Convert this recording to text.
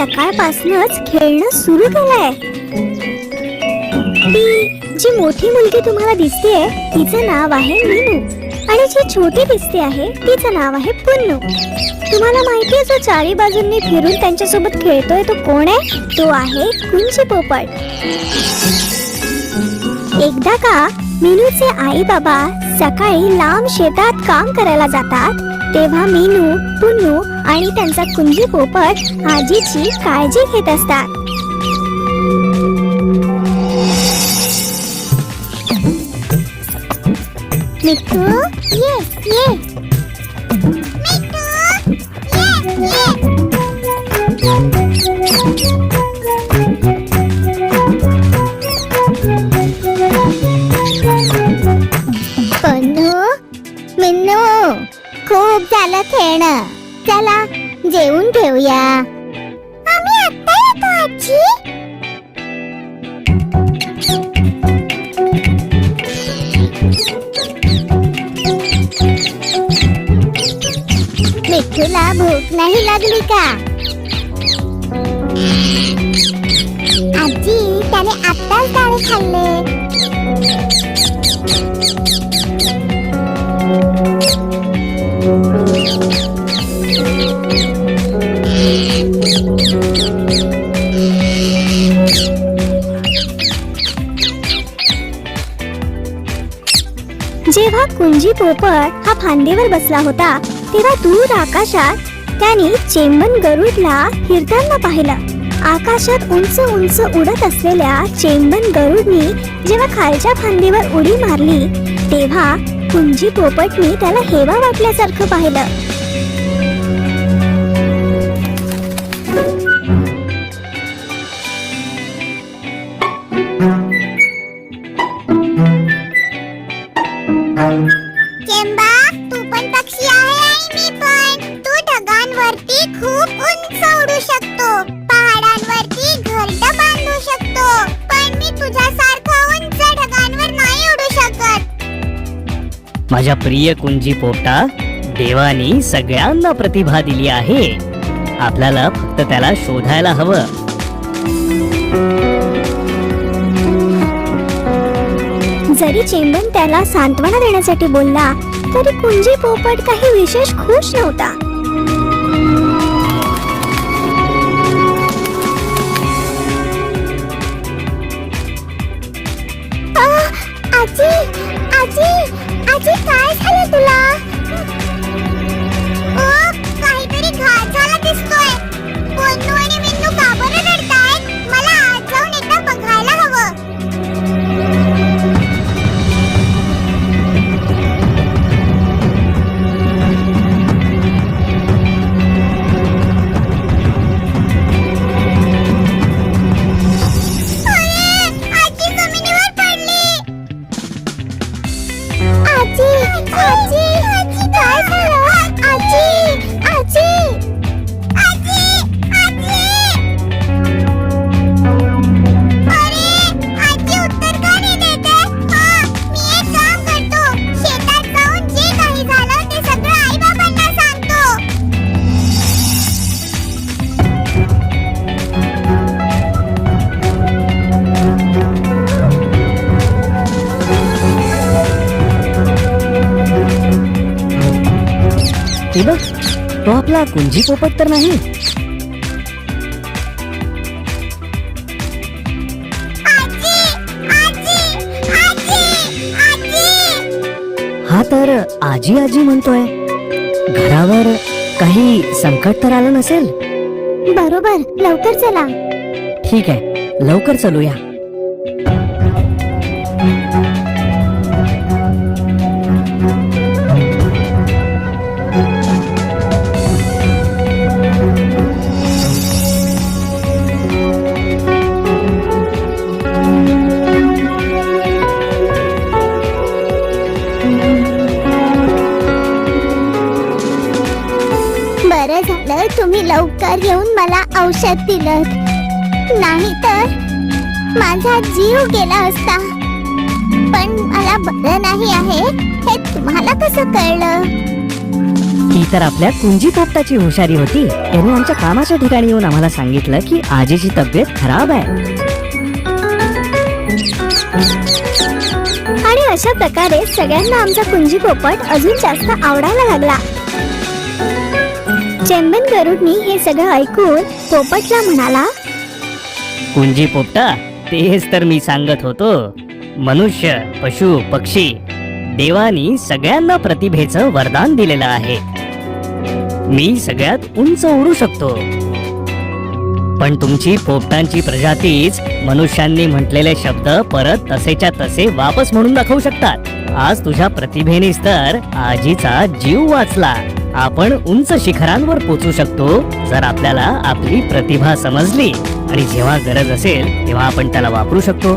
सकाळपासूनच खेळणं सुरू केलंय ती जी मोठी मुलगी तुम्हाला दिसतेय तिचं नाव आहे मीनू. आणि जी छोटी दिसते आहे तिचं नाव आहे पुन्नू. तुम्हाला माहिती आहे जो चारी बाजूंनी फिरून त्यांच्यासोबत खेळतोय तो कोण आहे? तो आहे कुंची पोपट. एकदा का मीनूचे आई बाबा सकाळी लांब शेतात काम करायला जातात तेव्हा मीनू पुन्नू आणि त्यांचा कुंजी पोपट आजीची काळजी घेत असतात. मिठू ये ये. झालं खेळणं. चला जेवून घेऊया. आम्ही आता येतो आजी. मिठूला भूक नाही लागली का? आजी त्याने आत्ताच डाळे खाल्ले. जेव्हा पोपट हा फांदीवर बसला होता. तेव्हा दूर आकाशात त्याने चेंबन गरुडला फिरताना पाहिलं. आकाशात उंच उंच उडत असलेल्या चेंबन गरुडनी जेव्हा खालच्या फांदीवर उडी मारली तेव्हा कुंजी पोपटनी त्याला हेवा वाटल्यासारखं पाहिलं. माझ्या प्रिय कुंजी पोपटा देवानी सगळ्यांना प्रतिभा दिली आहे. आपल्याला फक्त त्याला शोधायला हवं. जरी चेंबन त्याला सांत्वना देण्यासाठी बोलला तरी कुंजी पोपट काही विशेष खुश नव्हता. हे बघ तो आपला कुंजी पोपट तर नाही. आजी आजी आजी आजी. हा तर आजी आजी म्हणतोय. घरावर काही संकट तर आलं नसेल? बरोबर लवकर चला. ठीक आहे लवकर चलूया. झालं तुम्ही लवकर येऊन मला औषध दिलं नाही तर माझा जीव गेला असता. पण मला बरं नाही आहे हे तुम्हाला कसं कळलं? ती तर आपल्या कुंजी पोपटाची हुशारी होती. त्याने आमच्या कामाच्या ठिकाणी येऊन आम्हाला सांगितलं की आजीची तब्येत खराब आहे. आणि अशा प्रकारे सगळ्यांना आमचा कुंजी पोपट अजून जास्त आवडायला लागला. चंदन गरुडनी हे सगळं ऐकून पोपटला म्हणाला कुंजी पोपटा तेच तर मी सांगत होतो. मनुष्य पशु पक्षी देवानी सगळ्यांना प्रतिभेचं वरदान दिलेलं आहे. मी सगळ्यात उंच उडू शकतो. पण तुमची पोपटांची प्रजातीच मनुष्यांनी म्हटलेले शब्द परत तसेच्या तसे वापस म्हणून दाखवू शकतात. आज तुझ्या प्रतिभेनेच तर आजीचा जीव वाचला. आपण उंच शिखरांवर पोचू शकतो. जर आपल्याला आपली प्रतिभा समजली आणि जेव्हा गरज असेल तेव्हा आपण त्याला वापरू शकतो.